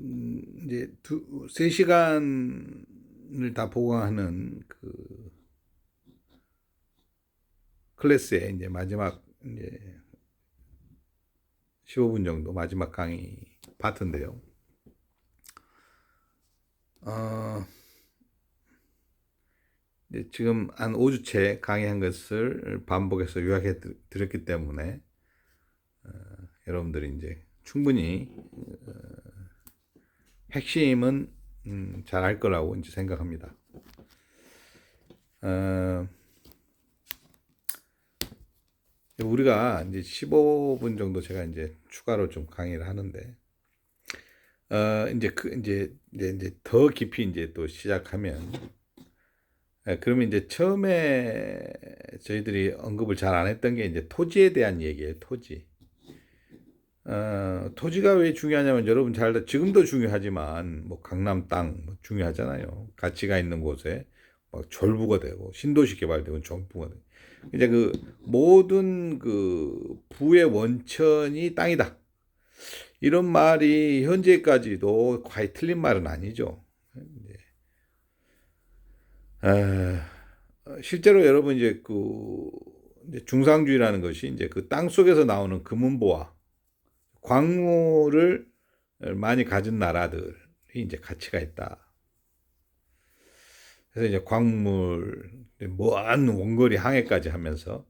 음, 이제 두, 세 시간을 다 보강하는 그 클래스의 이제 마지막 이제 15분 정도 마지막 강의 파트인데요. 어, 이제 지금 한 5주째 강의한 것을 반복해서 요약해 드- 드렸기 때문에 어, 여러분들이 이제 충분히 어, 핵심은 음, 잘알 거라고 이제 생각합니다. 어, 우리가 이제 15분 정도 제가 이제 추가로 좀 강의를 하는데, 어, 이제 그, 이제, 이제, 이제 더 깊이 이제 또 시작하면, 예, 그러면 이제 처음에 저희들이 언급을 잘 안 했던 게 이제 토지에 대한 얘기예요, 토지. 어, 토지가 왜 중요하냐면 여러분 잘 지금도 중요하지만 뭐 강남 땅 뭐 중요하잖아요. 가치가 있는 곳에 막 졸부가 되고 신도시 개발되고 졸부가 되고 이제 그 모든 그 부의 원천이 땅이다. 이런 말이 현재까지도 거의 틀린 말은 아니죠. 어, 실제로 여러분 이제 그 중상주의라는 것이 이제 그 땅 속에서 나오는 금은보화 광물을 많이 가진 나라들이 이제 가치가 있다. 그래서 이제 광물, 먼 원거리 항해까지 하면서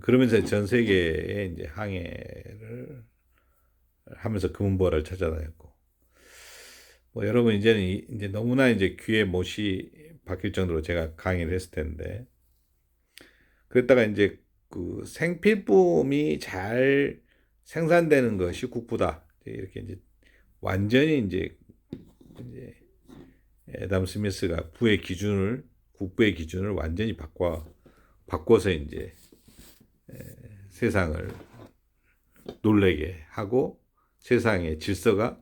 그러면서 전 세계에 이제 항해를 하면서 금은보화를 찾아다녔고 뭐 여러분 이제는 이- 이제 너무나 이제 귀에 못이 박힐 정도로 제가 강의를 했을 텐데 그랬다가 이제 그 생필품이 잘 생산되는 것이 국부다. 이렇게 이제 완전히 이제 이제 애담 스미스가 부의 기준을 국부의 기준을 완전히 바꿔 바꿔서 이제 에, 세상을 놀래게 하고 세상의 질서가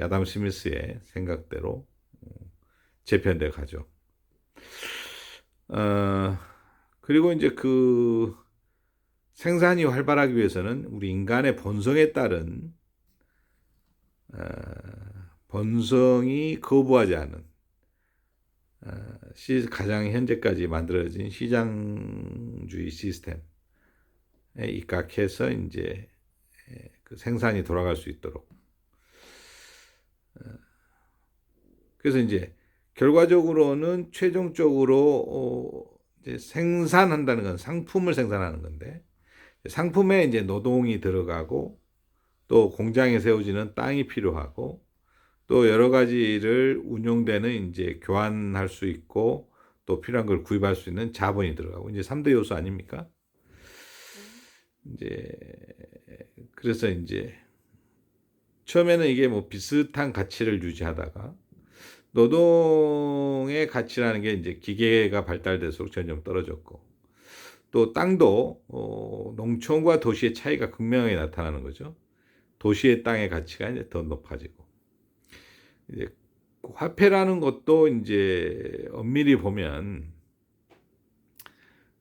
야담 스미스의 생각대로 어, 재편돼 가죠. 어, 그리고 이제 그 생산이 활발하기 위해서는 우리 인간의 본성에 따른 어, 본성이 거부하지 않은 어, 시, 가장 현재까지 만들어진 시장주의 시스템에 입각해서 이제 에, 그 생산이 돌아갈 수 있도록. 어, 그래서 이제 결과적으로는 최종적으로 생산한다는 건 상품을 생산하는 건데 상품에 이제 노동이 들어가고 또 공장에 세워지는 땅이 필요하고 또 여러 가지를 운용되는 이제 교환할 수 있고 또 필요한 걸 구입할 수 있는 자본이 들어가고 이제 3대 요소 아닙니까? 이제 그래서 이제 처음에는 이게 뭐 비슷한 가치를 유지하다가 노동의 가치라는 게 이제 기계가 발달될수록 점점 떨어졌고 또 땅도 어, 농촌과 도시의 차이가 극명하게 나타나는 거죠. 도시의 땅의 가치가 이제 더 높아지고 이제 그 화폐라는 것도 이제 엄밀히 보면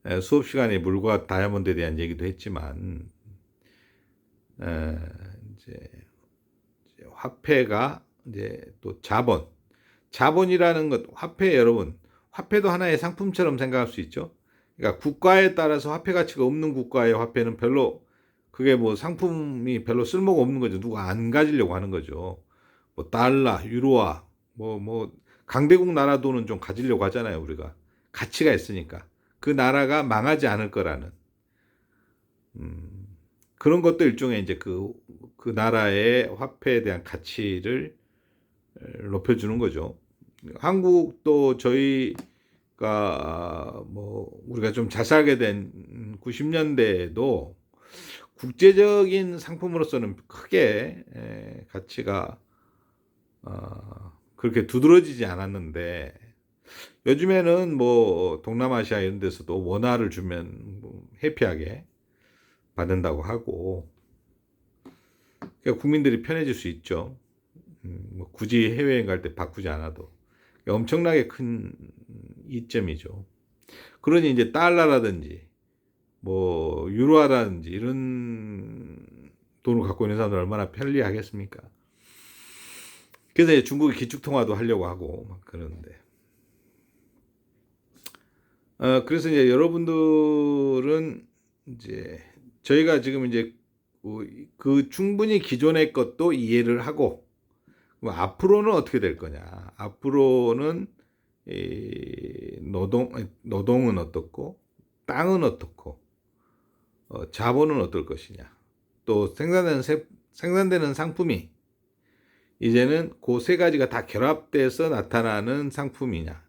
에, 수업 시간에 물과 다이아몬드에 대한 얘기도 했지만 에, 이제 화폐가 이제 또 자본 자본이라는 것 화폐 여러분 화폐도 하나의 상품처럼 생각할 수 있죠. 그러니까 국가에 따라서 화폐 가치가 없는 국가의 화폐는 별로 그게 뭐 상품이 별로 쓸모가 없는 거죠. 누가 안 가지려고 하는 거죠. 뭐 달러, 유로화, 뭐뭐 강대국 나라 돈은 좀 가지려고 하잖아요. 우리가 가치가 있으니까 그 나라가 망하지 않을 거라는 음, 그런 것도 일종의 이제 그 그 나라의 화폐에 대한 가치를 높여주는 거죠. 한국도 저희 가뭐 우리가 좀잘 살게 된 90년대에도 국제적인 상품으로서는 크게 에, 가치가 어, 그렇게 두드러지지 않았는데 요즘에는 뭐 동남아시아 이런 데서도 원화를 주면 뭐 해피하게 받는다고 하고 그러니까 국민들이 편해질 수 있죠. 음, 뭐 굳이 해외여행 갈 때 바꾸지 않아도 엄청나게 큰 이점이죠. 그러니 이제 달러라든지 뭐 유로화라든지 이런 돈을 갖고 있는 사람들 얼마나 편리하겠습니까? 그래서 중국이 기축 통화도 하려고 하고 막 그러는데. 어 그래서 이제 여러분들은 이제 저희가 지금 이제 그- 그 충분히 기존의 것도 이해를 하고 앞으로는 어떻게 될 거냐? 앞으로는 이 노동 노동은 어떻고 땅은 어떻고 어, 자본은 어떨 것이냐? 또 생산되는 세- 생산되는 상품이 이제는 그 세 가지가 다 결합돼서 나타나는 상품이냐?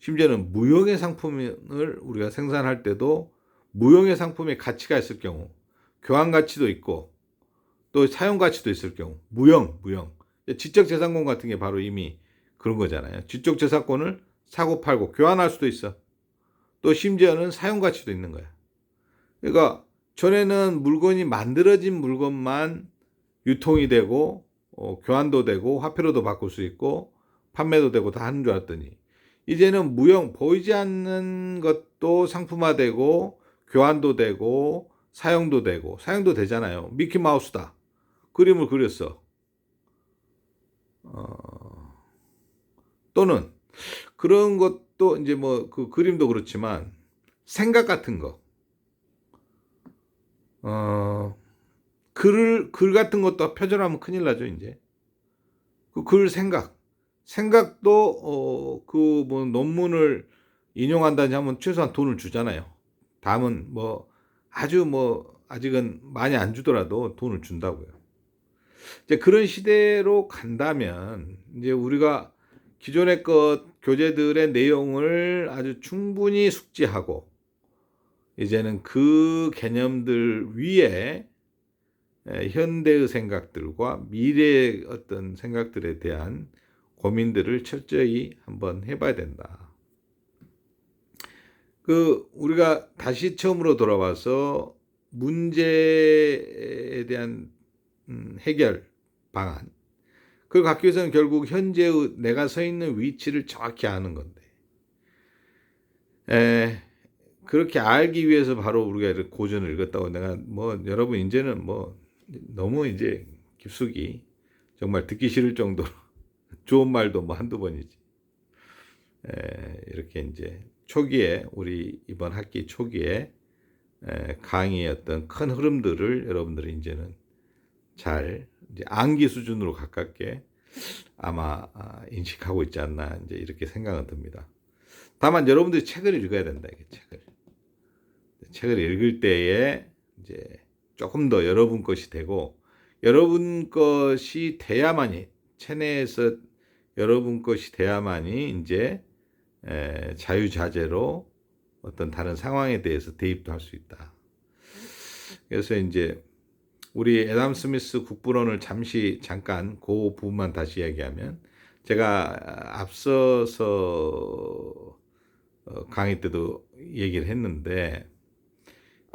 심지어는 무형의 상품을 우리가 생산할 때도 무형의 상품에 가치가 있을 경우 교환 가치도 있고 또 사용 가치도 있을 경우 무형 무형 지적 재산권 같은 게 바로 이미 그런 거잖아요. 지적 재산권을 사고 팔고 교환할 수도 있어. 또 심지어는 사용 가치도 있는 거야. 그러니까 전에는 물건이 만들어진 물건만 유통이 되고 어, 교환도 되고 화폐로도 바꿀 수 있고 판매도 되고 다 하는 줄 알았더니 이제는 무형 보이지 않는 것도 상품화되고 교환도 되고 사용도 되고 사용도 되잖아요. 미키 마우스다. 그림을 그렸어. 어, 또는 그런 것도 이제 뭐 그 그림도 그렇지만 생각 같은 거. 어, 글, 글 같은 것도 표절하면 큰일 나죠, 이제. 그 글 생각. 생각도, 어, 그 뭐 논문을 인용한다니 하면 최소한 돈을 주잖아요. 다음은 뭐 아주 뭐 아직은 많이 안 주더라도 돈을 준다고요. 이제 그런 시대로 간다면 이제 우리가 기존의 것 교재들의 내용을 아주 충분히 숙지하고 이제는 그 개념들 위에 에, 현대의 생각들과 미래의 어떤 생각들에 대한 고민들을 철저히 한번 해봐야 된다. 그 우리가 다시 처음으로 돌아와서 문제에 대한 음, 해결 방안 그걸 갖기 위해서는 결국 현재의 내가 서 있는 위치를 정확히 아는 건데. 에, 그렇게 알기 위해서 바로 우리가 고전을 읽었다고 내가 뭐 여러분 이제는 뭐 너무 이제 깊숙이 정말 듣기 싫을 정도로 좋은 말도 뭐 한두 번이지. 에, 이렇게 이제 초기에 우리 이번 학기 초기에 에, 강의의 어떤 큰 흐름들을 여러분들이 이제는 잘 이제 암기 수준으로 가깝게 아마 아, 인식하고 있지 않나 이제 이렇게 생각은 듭니다. 다만 여러분들이 책을 읽어야 된다 이게 책을 책을 읽을 때에 이제 조금 더 여러분 것이 되고 여러분 것이 돼야만이 체내에서 여러분 것이 돼야만이 이제 에, 자유자재로 어떤 다른 상황에 대해서 대입도 할 수 있다. 그래서 이제 우리 애담 스미스 국부론을 잠시 잠깐 그 부분만 다시 이야기하면 제가 앞서서 어, 강의 때도 얘기를 했는데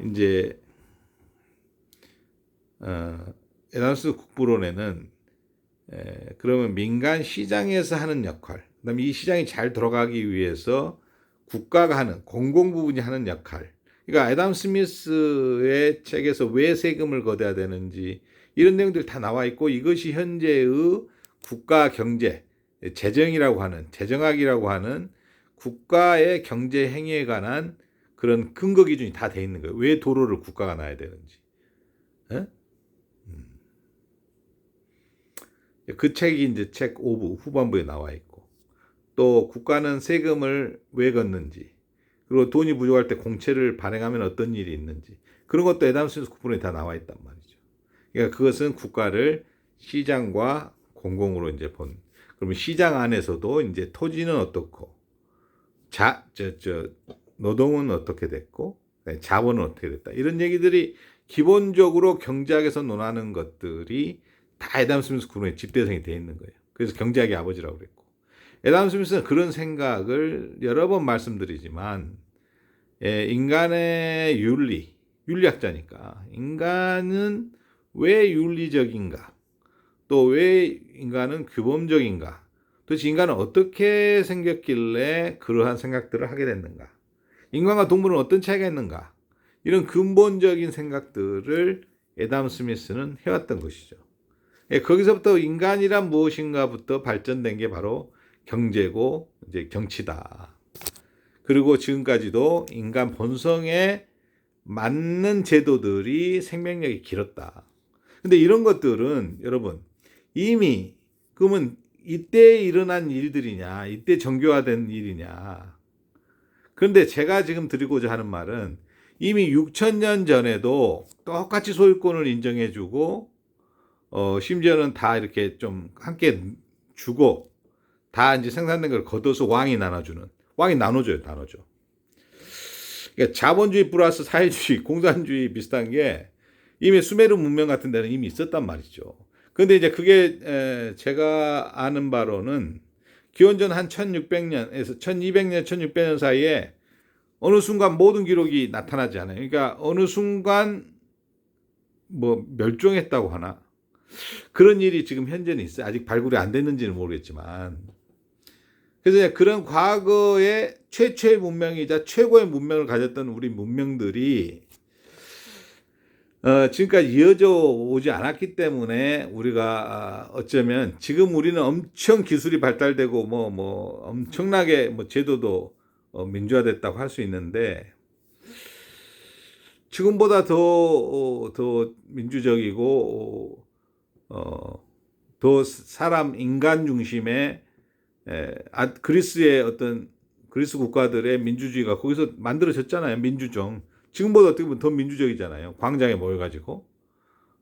이제 어, 스미스 국부론에는 에, 그러면 민간 시장에서 하는 역할, 그다음에 이 시장이 잘 돌아가기 위해서 국가가 하는 공공 부분이 하는 역할. 그러니까 애담 스미스의 책에서 왜 세금을 걷어야 되는지 이런 내용들이 다 나와 있고 이것이 현재의 국가 경제 재정이라고 하는 재정학이라고 하는 국가의 경제 행위에 관한 그런 근거 기준이 다 돼 있는 거예요. 왜 도로를 국가가 놔야 되는지. 에? 음. 그 책이 이제 책 5부 후반부에 나와 있고 또 국가는 세금을 왜 걷는지 그리고 돈이 부족할 때 공채를 발행하면 어떤 일이 있는지 그런 것도 스미스 쿠폰에 다 나와 있단 말이죠. 그러니까 그것은 국가를 시장과 공공으로 이제 본 그러면 시장 안에서도 이제 토지는 어떻고 자 저 저 노동은 어떻게 됐고 자본은 어떻게 됐다 이런 얘기들이 기본적으로 경제학에서 논하는 것들이 다 에담 스미스 쿠폰에 집대성이 돼 있는 거예요. 그래서 경제학의 아버지라고 그랬고 에담 스미스는 그런 생각을 여러 번 말씀드리지만 예, 인간의 윤리, 윤리학자니까 인간은 왜 윤리적인가? 또 왜 인간은 규범적인가? 도대체 인간은 어떻게 생겼길래 그러한 생각들을 하게 됐는가? 인간과 동물은 어떤 차이가 있는가? 이런 근본적인 생각들을 에담 스미스는 해왔던 것이죠. 예, 거기서부터 인간이란 무엇인가부터 발전된 게 바로 경제고 이제 정치다. 그리고 지금까지도 인간 본성에 맞는 제도들이 생명력이 길었다. 근데 이런 것들은 여러분 이미 그러면 이때 일어난 일들이냐, 이때 정교화된 일이냐. 그런데 제가 지금 드리고자 하는 말은 이미 6천 년 전에도 똑같이 소유권을 인정해주고 어, 심지어는 다 이렇게 좀 함께 주고 다 이제 생산된 걸 걷어서 왕이 나눠주는 왕이 나눠줘요, 나눠줘. 그러니까 자본주의 플러스 사회주의, 공산주의 비슷한 게 이미 수메르 문명 같은 데는 이미 있었단 말이죠. 근데 이제 그게 에, 제가 아는 바로는 기원전 한 1600년에서 1200년, 1600년 사이에 어느 순간 모든 기록이 나타나지 않아요. 그러니까 어느 순간 뭐 멸종했다고 하나 그런 일이 지금 현재는 있어요. 아직 발굴이 안 됐는지는 모르겠지만. 그래서 그런 과거의 최초의 문명이자 최고의 문명을 가졌던 우리 문명들이 어, 지금까지 이어져 오지 않았기 때문에 우리가 아, 어쩌면 지금 우리는 엄청 기술이 발달되고 뭐, 뭐 엄청나게 뭐 제도도 어, 민주화됐다고 할 수 있는데 지금보다 더, 어, 더 민주적이고 어, 더 사람 인간 중심의 에, 아, 그리스의 어떤 그리스 국가들의 민주주의가 거기서 만들어졌잖아요. 민주정. 지금보다 어떻게 보면 더 민주적이잖아요. 광장에 모여가지고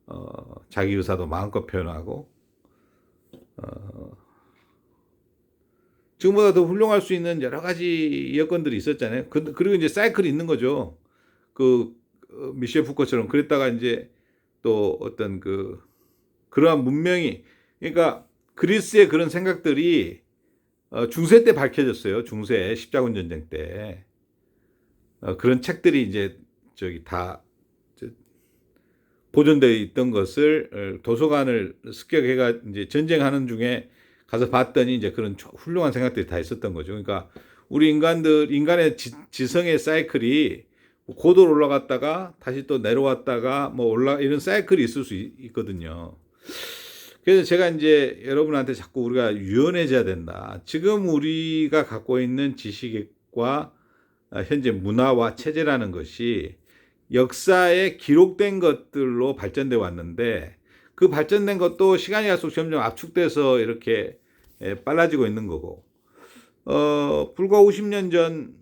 어, 자기 의사도 마음껏 표현하고 어, 지금보다 더 훌륭할 수 있는 여러 가지 여건들이 있었잖아요. 그, 그리고 이제 사이클이 있는 거죠. 그 어, 미셸 푸커처럼 그랬다가 이제 또 어떤 그 그러한 문명이 그러니까 그리스의 그런 생각들이 어, 중세 때 밝혀졌어요. 중세 십자군 전쟁 때 어, 그런 책들이 이제 저기 다 보존되어 있던 것을 어, 도서관을 습격해가 이제 전쟁하는 중에 가서 봤더니 이제 그런 훌륭한 생각들이 다 있었던 거죠. 그러니까 우리 인간들 인간의 지, 성의 사이클이 고도로 올라갔다가 다시 또 내려왔다가 뭐 올라 이런 사이클이 있을 수 있, 거든요 그래서 제가 이제 여러분한테 자꾸 우리가 유연해져야 된다. 지금 우리가 갖고 있는 지식과 현재 문화와 체제라는 것이 역사에 기록된 것들로 발전돼 왔는데 그 발전된 것도 시간이 갈수록 점점 압축돼서 이렇게 빨라지고 있는 거고 어 불과 50년 전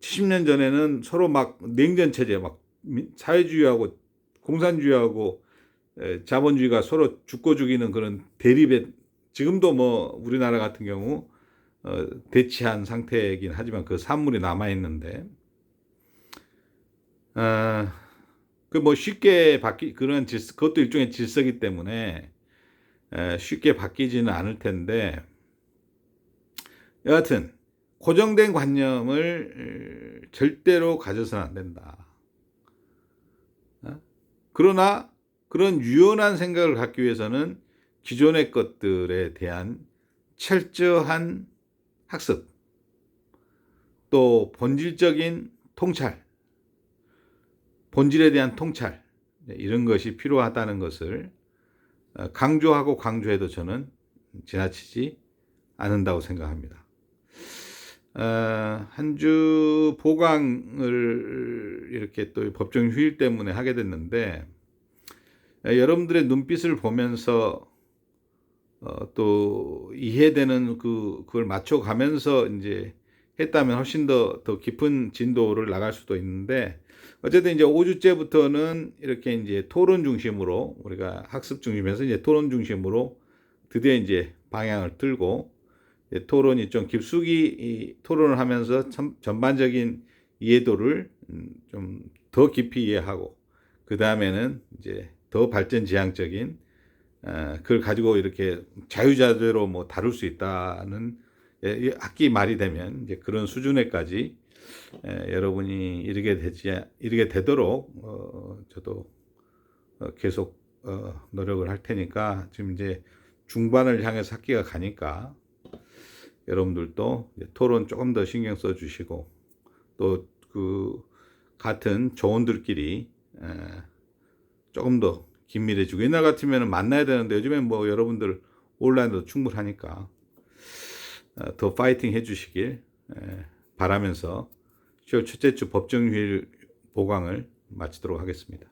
70년 전에는 서로 막 냉전 체제 막 사회주의하고 공산주의하고 자본주의가 서로 죽고 죽이는 그런 대립에 지금도 뭐 우리나라 같은 경우 어, 대치한 상태이긴 하지만 그 산물이 남아 있는데 어, 그뭐 쉽게 바뀌 그런 질서 그것도 일종의 질서기 때문에 에, 쉽게 바뀌지는 않을 텐데 여하튼 고정된 관념을 절대로 가져서는 안 된다. 어? 그러나 그런 유연한 생각을 갖기 위해서는 기존의 것들에 대한 철저한 학습, 또 본질적인 통찰, 본질에 대한 통찰, 네, 이런 것이 필요하다는 것을 어, 강조하고 강조해도 저는 지나치지 않는다고 생각합니다. 어, 한주 보강을 이렇게 또 법정 휴일 때문에 하게 됐는데 어, 여러분들의 눈빛을 보면서 어, 또 이해되는 그 그걸 맞춰가면서 이제 했다면 훨씬 더 더 깊은 진도를 나갈 수도 있는데 어쨌든 이제 5주째부터는 이렇게 이제 토론 중심으로 우리가 학습 중심에서 이제 토론 중심으로 드디어 이제 방향을 틀고 토론이 좀 깊숙이 토론을 하면서 전반적인 이해도를 음, 좀더 깊이 이해하고 그 다음에는 이제 더 발전 지향적인 어, 그걸 가지고 이렇게 자유자재로 뭐 다룰 수 있다는 예, 학기 말이 되면 이제 그런 수준에까지 여러분이 이르게 되지 이르게 되도록 어, 저도 어, 계속 노력을 할 테니까 지금 이제 중반을 향해서 학기가 가니까 여러분들도 토론 조금 더 신경 써 주시고 또 그 같은 조원들끼리 조금 더 긴밀해지고 옛날 같으면 만나야 되는데 요즘엔 뭐 여러분들 온라인으로 충분하니까 어, 더 파이팅 해주시길 에, 바라면서 10월 첫째 주 법정 휴일 보강을 마치도록 하겠습니다.